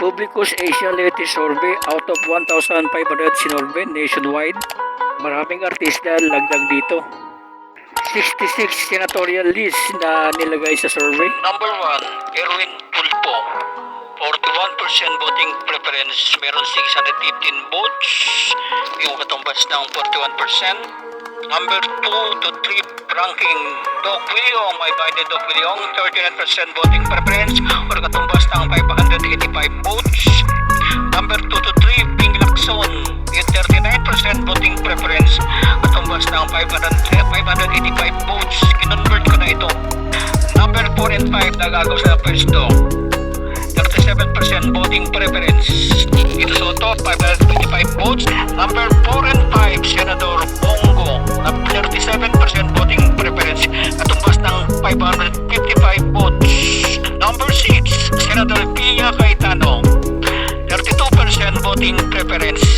Publicus Asia Leti Survey out of 1,500 sinorbe nationwide. Maraming artista lagdag dito. 66 senatorial list na nilagay sa survey. Number 1, Erwin Tulpo. 41% voting preference, meron 615 votes. Yung katumbas ng 41%. Number 2 to 3 ranking, Doc William, my biden Doc William, 39% voting preference or katumbas ng 585 votes. Number 2 to 3, Ping Lacson, with 39% voting preference, katumbas ng 500, 585 votes. Kinonvert ko na ito. Number 4 and 5, nagagaw sa pwesto. 37% voting preference. Ito Soto, 555 votes. Number 4 and 5, Senador Na 37% voting preference. Katumbas ng 555 votes. Number 6, Senador Pia Cayetano, 32% voting preference.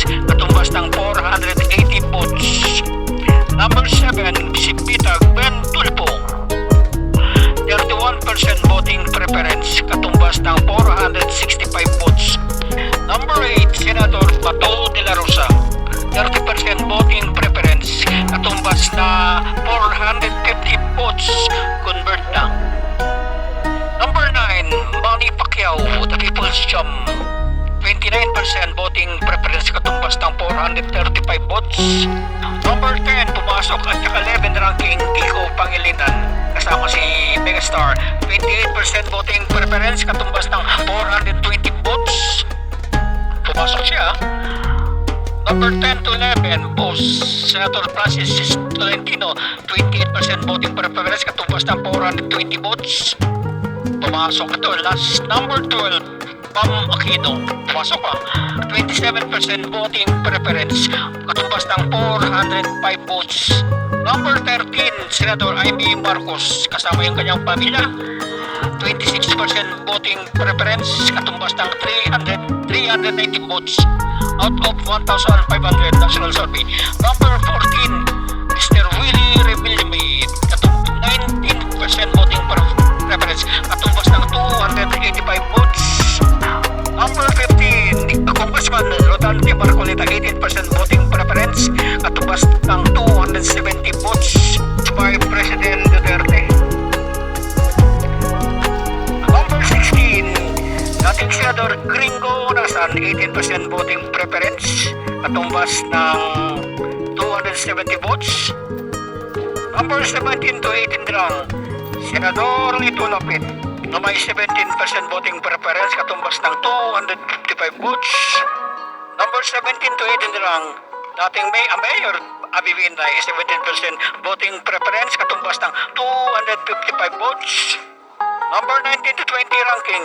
Chum. 29% voting preference katumbas ng 435 votes. Number 10, pumasok at saka 11 ranking Kiko Pangilinan kasama si Megastar. 28% voting preference katumbas ng 420 votes. Pumasok siya. Number 10 to 11, Boss Senator Francis Tolentino, 28% voting preference katumbas ng 420 votes. Pumasok ito. Last number 12, Pam Aquino. Pumasok pa. 27% voting preference. Katumbas ng 405 votes. Number 13, Senator Amy Marcos. Kasama yung kanyang pamilya. 26% voting preference. Katumbas ng 300, 390 votes. Out of 1,500 national survey. Number 14, Mr. Willie. Katum 19% voting pre- preference. Marcolita, 18% voting preference. Katumbas ng 270 votes by President Duterte. Number 16, dating Senador Gringo Nasan, 18% voting preference. Katumbas ng 270 votes. Number 17 to 18 lang, Senador Lito Lapid na may 17% voting preference katumbas ng 255 votes. Number 17 to 18 lang, dating may uh, Mayor Abi Binday, 17% voting preference katumbas ng 255 votes. Number 19 to 20 ranking,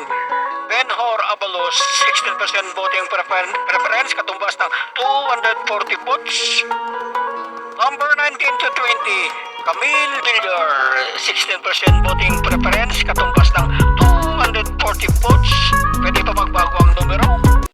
Ben Hor Abalos, 16% voting prefer- preference katumbas ng 240 votes. Number 19 to 20, Camille Villar, 16% voting preference, katumbas ng 240 votes. Pwede pa magbago ang numero.